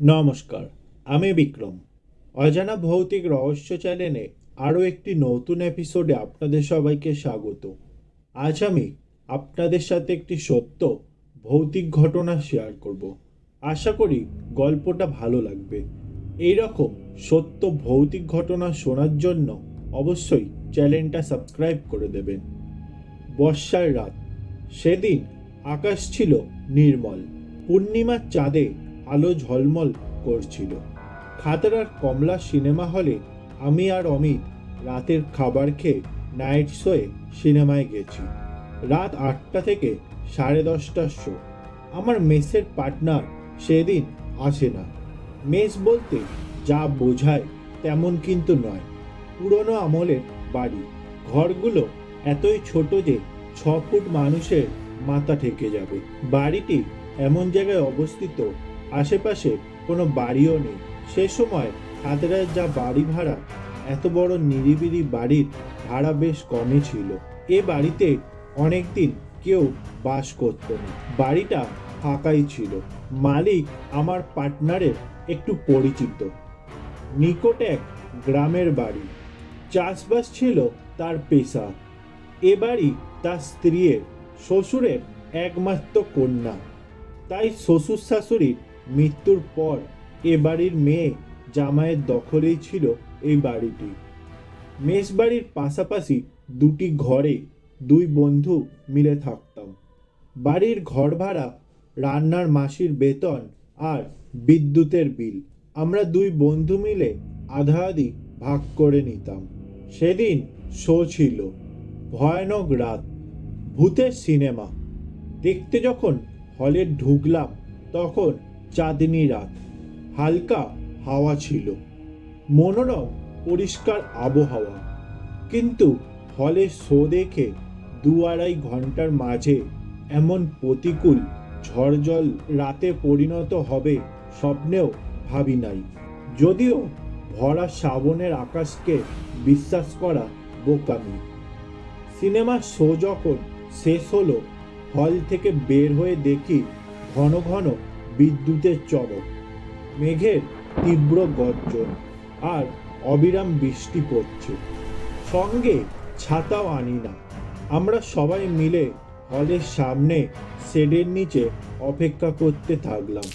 নমস্কার, আমি বিক্রম। অজানা ভৌতিক রহস্য চ্যানেলে আরও একটি নতুন এপিসোডে আপনাদের সবাইকে স্বাগত। আজ আমি আপনাদের সাথে একটি সত্য, ভৌতিক ঘটনা শেয়ার করব। আশা করি গল্পটা ভালো লাগবে। এই রকম সত্য, ভৌতিক ঘটনা শোনার জন্য অবশ্যই চ্যানেলটা সাবস্ক্রাইব করে দেবেন। বর্ষার রাত, সেদিন আকাশ ছিল নির্মল। পূর্ণিমার চাঁদে আলো ঝলমল করছিল। খাতড়ার কমলা সিনেমা হলে আমি আর অমিত রাতের খাবার খেয়ে নাইট শোয়ে সিনেমায় গেছি। রাত আটটা থেকে সাড়ে দশটার শো আমার মেসের পার্টনার সেদিন আসে না। মেস বলতে যা বোঝায় তেমন কিন্তু নয়। পুরনো আমলের বাড়ি। ঘরগুলো এতই ছোট যে ছ ফুট মানুষের মাথা ঠেকে যাবে। বাড়িটি এমন জায়গায় অবস্থিত আশেপাশে কোনো বাড়িও নেই। সে সময় খাতড়ার যা বাড়ি ভাড়া, এত বড় নিরিবিলি বাড়ির ভাড়া বেশ কমই ছিল। এ বাড়িতে অনেকদিন কেউ বাস করতো না। বাড়িটা ফাঁকাই ছিল। মালিক আমার পার্টনারের একটু পরিচিত। নিকটে এক গ্রামের বাড়ি। চাষবাস ছিল তার পেশা। এ বাড়ি তার স্ত্রীর, শ্বশুরের একমাত্র কন্যা। তাই শ্বশুর শাশুড়ির মৃত্যুর পর এ বাড়ির মেয়ে জামাইয়ের দখলেই ছিল এই বাড়িটি। মেষ বাড়ির পাশাপাশি দুটি ঘরে দুই বন্ধু মিলে থাকতাম। বাড়ির ঘর ভাড়া, রান্নার মাসির বেতন আর বিদ্যুতের বিল। আমরা দুই বন্ধু মিলে আধা আধি ভাগ করে নিতাম। সেদিন শো ছিল, ভয়ানক রাত, ভূতের সিনেমা। দেখতে যখন হলে ঢুকলাম, তখন চাঁদনি রাত। হালকা হাওয়া ছিল। মনোরম, পরিষ্কার আবহাওয়া। কিন্তু হলে শো দেখে দু আড়াই ঘণ্টার মাঝে এমন প্রতিকূল ঝড় জল রাতে পরিণত হবে স্বপ্নেও ভাবি নাই। যদিও ভরা শ্রাবণের আকাশকে বিশ্বাস করা বোকামি। সিনেমার শো যখন শেষ হলো, হল থেকে বের হয়ে দেখি ঘন ঘন বিদ্যুতের চমক মেঘের তীব্র গর্জন আর অবিরাম বৃষ্টি পড়ছে। সঙ্গে ছাতাও আনি না। আমরা সবাই মিলে হলের সামনে শেডের নিচে অপেক্ষা করতে থাকলাম।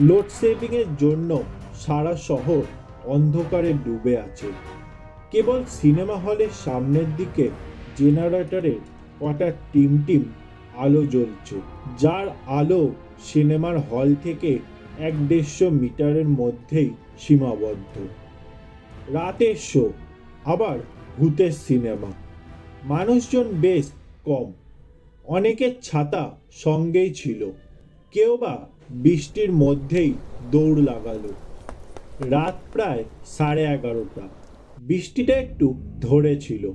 লোডশেডিংয়ের জন্য সারা শহর অন্ধকারে ডুবে আছে। কেবল সিনেমা হলের সামনের দিকে জেনারেটরের কটা টিম টিম আলো জ্বলছে। যার আলো সিনেমার হল থেকে এক দেড়শো মিটারের মধ্যেই সীমাবদ্ধ। রাতের শো, আবার ভূতের সিনেমা। মানুষজন বেশ কম। অনেকের ছাতা সঙ্গেই ছিল। কেউ বা বৃষ্টির মধ্যেই দৌড় লাগালো। রাত প্রায় সাড়ে এগারোটা। বৃষ্টিটা একটু ধরেছিল।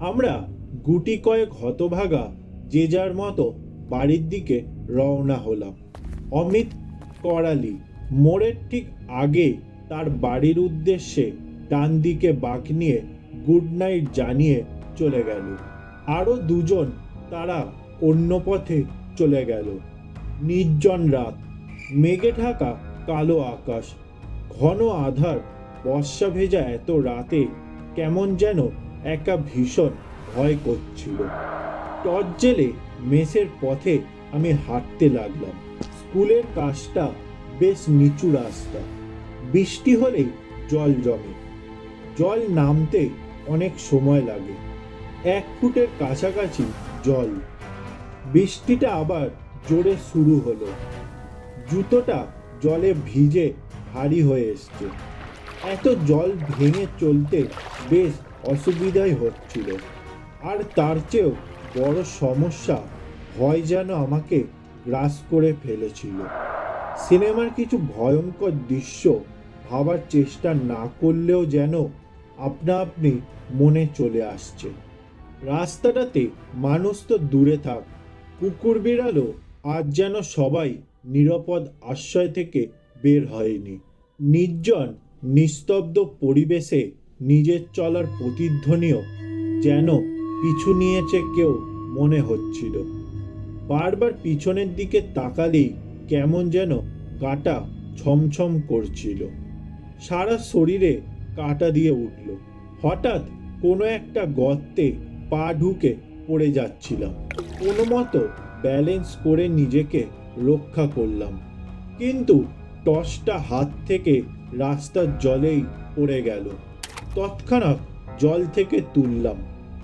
আমরা গুটি কয়েক হতভাগা যে যার মতো বাড়ির দিকে রওনা হলাম। অমিত করালি, মোড়ের ঠিক আগে তার বাড়ির উদ্দেশ্যে ডান দিকে বাঁক নিয়ে গুড নাইট জানিয়ে চলে গেল। আরও দুজন তারা অন্য পথে চলে গেল। নির্জন রাত, মেঘে ঢাকা কালো আকাশ। ঘন আধার, বর্ষা ভেজা এত রাতে কেমন যেন একা ভীষণ ভয় করছিল। টর্চ জেলে মেসের পথে আমি হাঁটতে লাগলাম। স্কুলের কাজটা বেশ নিচু রাস্তা। বৃষ্টি হলেই জল জমে। জল নামতে অনেক সময় লাগে। এক ফুটের কাছাকাছি জল। বৃষ্টিটা আবার জোরে শুরু হলো। জুতোটা জলে ভিজে ভারী হয়ে এসছে। এত জল ভেঙে চলতে বেশ অসুবিধাই হচ্ছিল। আর তার চেয়েও বড় সমস্যা ভয় যেন আমাকে গ্রাস করে ফেলেছিল। সিনেমার কিছু ভয়ঙ্কর দৃশ্য ভাবার চেষ্টা না করলেও যেন আপনা আপনি মনে চলে আসছে। রাস্তাটাতে মানুষ তো দূরে থাক, কুকুর বিড়ালও আজ যেন সবাই নিরাপদ আশ্রয় থেকে বের হয়নি। নির্জন, নিস্তব্ধ পরিবেশে নিজের চলার প্রতিধ্বনিও যেন পিছু নিয়েছে কেউ, মনে হচ্ছিল। বারবার পিছনের দিকে তাকালেই কেমন যেন কাটা ছমছম করছিল। সারা শরীরে কাটা দিয়ে উঠল। হঠাৎ কোনো একটা গর্তে পা ঢুকে পড়ে যাচ্ছিলাম। কোনো মতো ব্যালেন্স করে নিজেকে রক্ষা করলাম। কিন্তু টসটা হাত থেকে রাস্তার জলেই পড়ে গেল। তৎক্ষণাৎ জল থেকে তুললাম।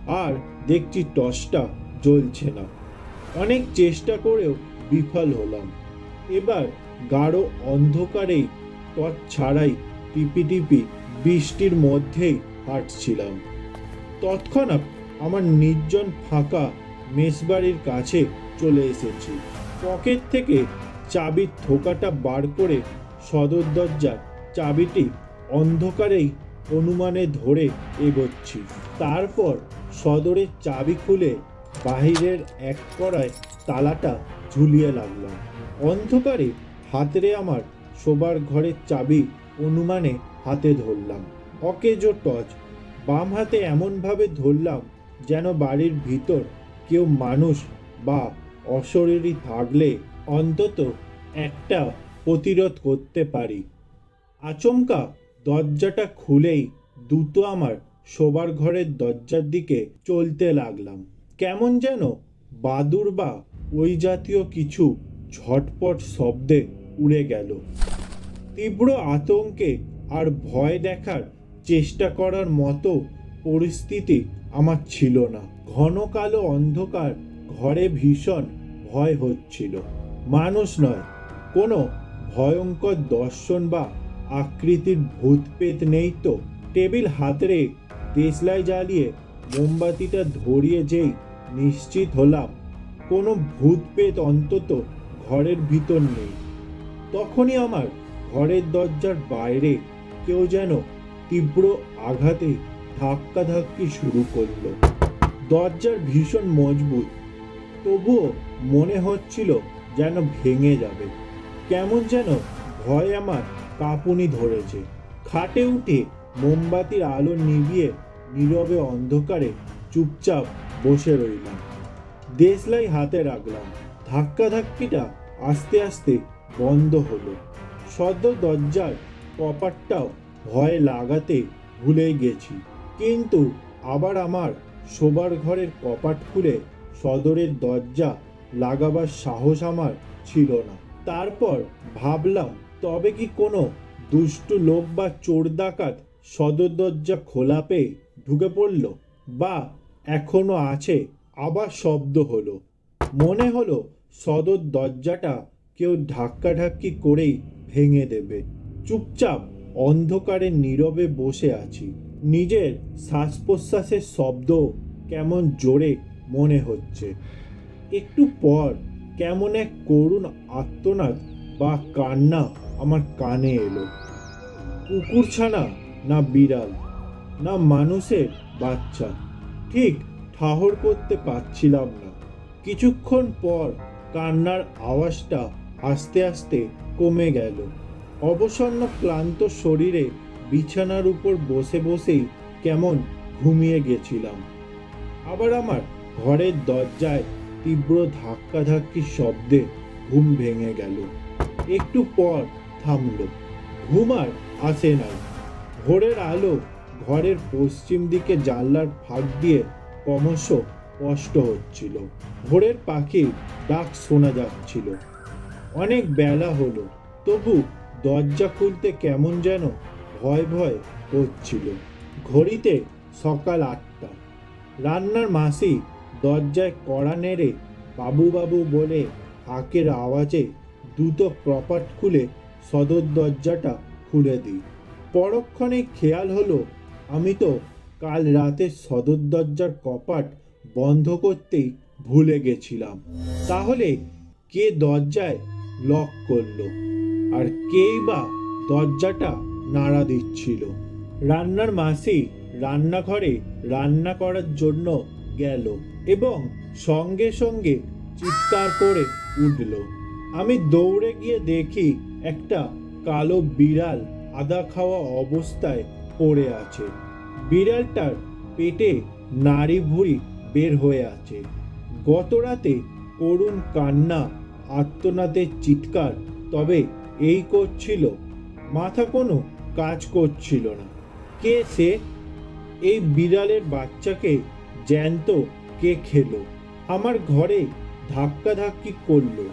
আর দেখছি টসটা জ্বলছে না। অনেক চেষ্টা করেও বিফল হলাম। এবার গাঢ় অন্ধকারেই টর্চ ছাড়াই টিপি টিপি বৃষ্টির মধ্যেই হাঁটছিলাম। তৎক্ষণাৎ আমার নির্জন ফাঁকা মেসবাড়ির কাছে চলে এসেছি। পকেট থেকে চাবির থোকাটা বার করে সদর দরজার চাবিটি অন্ধকারেই অনুমানে ধরে এগোচ্ছি। তারপর সদরের চাবি খুলে বাহিরের এক কড়ায় তালাটা ঝুলিয়ে লাগলাম। অন্ধকারে হাতরে আমার শোবার ঘরের চাবি অনুমানে হাতে ধরলাম। অকেজো টর্চ, বাম হাতে এমনভাবে ধরলাম যেন বাড়ির ভিতর কেউ মানুষ বা অশরীরী থাকলে অন্তত একটা প্রতিরোধ করতে পারি। আচমকা দরজাটা খুলেই দ্রুত আমার শোবার ঘরের দরজার দিকে চলতে লাগলাম। কেমন যেন বাদুর বা ওই জাতীয় কিছু ঝটপট শব্দে উড়ে গেল। তীব্র আতঙ্কে আর ভয় দেখার চেষ্টা করার মতো পরিস্থিতি আমার ছিল না। ঘন কালো অন্ধকার ঘরে ভীষণ ভয় হচ্ছিল। মানুষ নয়, কোনো ভয়ঙ্কর দর্শন বা আকৃতির ভূত পেত নেই তো। টেবিল হাতরে দেশলাই জ্বালিয়ে মোমবাতিটা ধরিয়ে যেই নিশ্চিত হলাম, কোনো ভূত পেত অন্তত ঘরের ভিতর নেই। তখনই আমার ঘরের দরজার বাইরে কেউ যেন তীব্র আঘাতে ধাক্কাধাক্কি শুরু করল। দরজার ভীষণ মজবুত, তবুও মনে হচ্ছিল যেন ভেঙে যাবে। কেমন যেন ভয় আমার কাঁপুনি ধরেছে। খাটে উঠে মোমবাতির আলো নিভিয়ে নীরবে অন্ধকারে চুপচাপ বসে রইলাম। দেশলাই হাতে রাখলাম। ধাক্কাধাক্কিটা আস্তে আস্তে বন্ধ হলো। সদ্য দরজার কপারটাও ভয় লাগাতে ভুলে গেছি। কিন্তু আবার আমার শোবার ঘরের কপাট খুলে সদরের দরজা লাগাবার সাহস আমার ছিল না। তারপর ভাবলাম, তবে কি কোনো দুষ্টু লোক বা চোর ডাকাত সদর দরজা খোলা পেয়ে ঢুকে পড়ল বা এখনও আছে, আবার শব্দ হলো। মনে হলো সদর দরজাটা কেউ ধাক্কাধাক্কি করেই ভেঙে দেবে। চুপচাপ অন্ধকারে নীরবে বসে আছি। নিজের শ্বাস প্রশ্বাসের শব্দ কেমন জোরে মনে হচ্ছে। একটু পর কেমন এক করুণ আত্মনাদ বা কান্না আমার কানে এলো। কুকুর ছানা না বিড়াল? না মানুষের বাচ্চা। ঠিক ঠাহর করতে পারছিলাম না। কিছুক্ষণ পর কান্নার আওয়াজটা আস্তে আস্তে কমে গেল। অবসন্ন ক্লান্ত শরীরে বিছানার উপর বসে বসেই কেমন ঘুমিয়ে গেছিলাম। আবার আমার ঘরের দরজায় তীব্র ধাক্কাধাক্কি শব্দে ঘুম ভেঙে গেল। একটু পর থামল। ঘুম আর আসে নাই। ভোরের আলো ঘরের পশ্চিম দিকে জানলার ফাঁক দিয়ে ক্রমশ স্পষ্ট হচ্ছিল। ভোরের পাখির ডাক শোনা যাচ্ছিল। অনেক বেলা হলো, তবু দরজা খুলতে কেমন যেন ভয় ভয় হচ্ছিল। ঘড়িতে সকাল আটটা। রান্নার মাসি দরজায় কড়া নেড়ে বাবু বাবু বলে হাঁকের আওয়াজে দ্রুত প্রপাট খুলে সদর দরজাটা খুলে দিই। পরক্ষণে খেয়াল হলো আমি তো কাল রাতে সদর দরজার কপাট বন্ধ করতেই ভুলে গেছিলাম। তাহলে কে দরজায় লক করল? আর কেই বা দরজাটা নাড়া দিচ্ছিল? রান্নার মাসি রান্নাঘরে রান্না করার জন্য গেল এবং সঙ্গে সঙ্গে চিৎকার করে উঠল। আমি দৌড়ে গিয়ে দেখি একটা কালো বিড়াল আদা খাওয়া অবস্থায় পড়ে আছে। বিড়ালটার পেটে নাড়ি ভুঁড়ি বের হয়ে আছে। গত রাতে করুণ কান্না আত্মনাদের চিৎকার, তবে এই করছিল। মাথা কোনো কাজ করছিল না। কে সে? এই বিড়ালের বাচ্চাকে জ্যান্ত কে খেলো? আমার ঘরে ধাক্কাধাক্কি করল।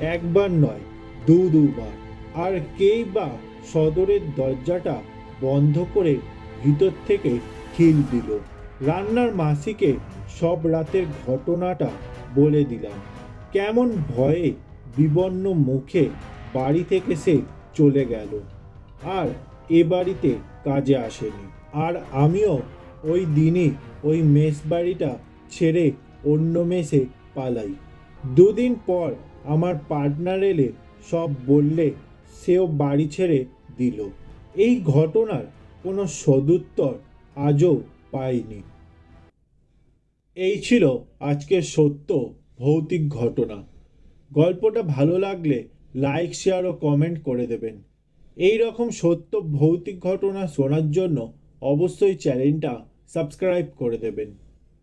একবার নয় দু দুবার আর কেই বা সদরের দরজাটা বন্ধ করে ভিতর থেকে খিল দিল। রান্নার মাসিকে সব রাতের ঘটনাটা বলে দিলাম। কেমন ভয়ে বিবর্ণ মুখে বাড়ি থেকে সে চলে গেল। আর এ বাড়িতে কাজে আসেনি। আর আমিও ওই দিনই ওই মেস বাড়িটা ছেড়ে অন্য মেসে পালাই। দুদিন পর আমার পার্টনার এলে সব বললে সেও বাড়ি ছেড়ে দিল। এই ঘটনার কোনো সদুত্তর আজও পাইনি। এই ছিল আজকের সত্য ভৌতিক ঘটনা। গল্পটা ভালো লাগলে লাইক, শেয়ার ও কমেন্ট করে দেবেন। এই রকম সত্য ভৌতিক ঘটনা শোনার জন্য অবশ্যই চ্যানেলটা সাবস্ক্রাইব করে দেবেন।